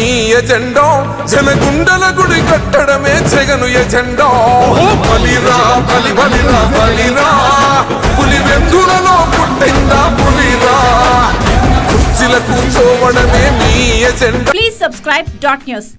మీ ఎజెండో? జనగుండల గుడి కట్టడమే జగను ఎజెండా. బలిరా బలి బలిరా బలిరా. పులి వెందులలో పుట్టిందా పులిరా? కుర్చీల కూర్చోవడమే మీ agenda. Please subscribe dot news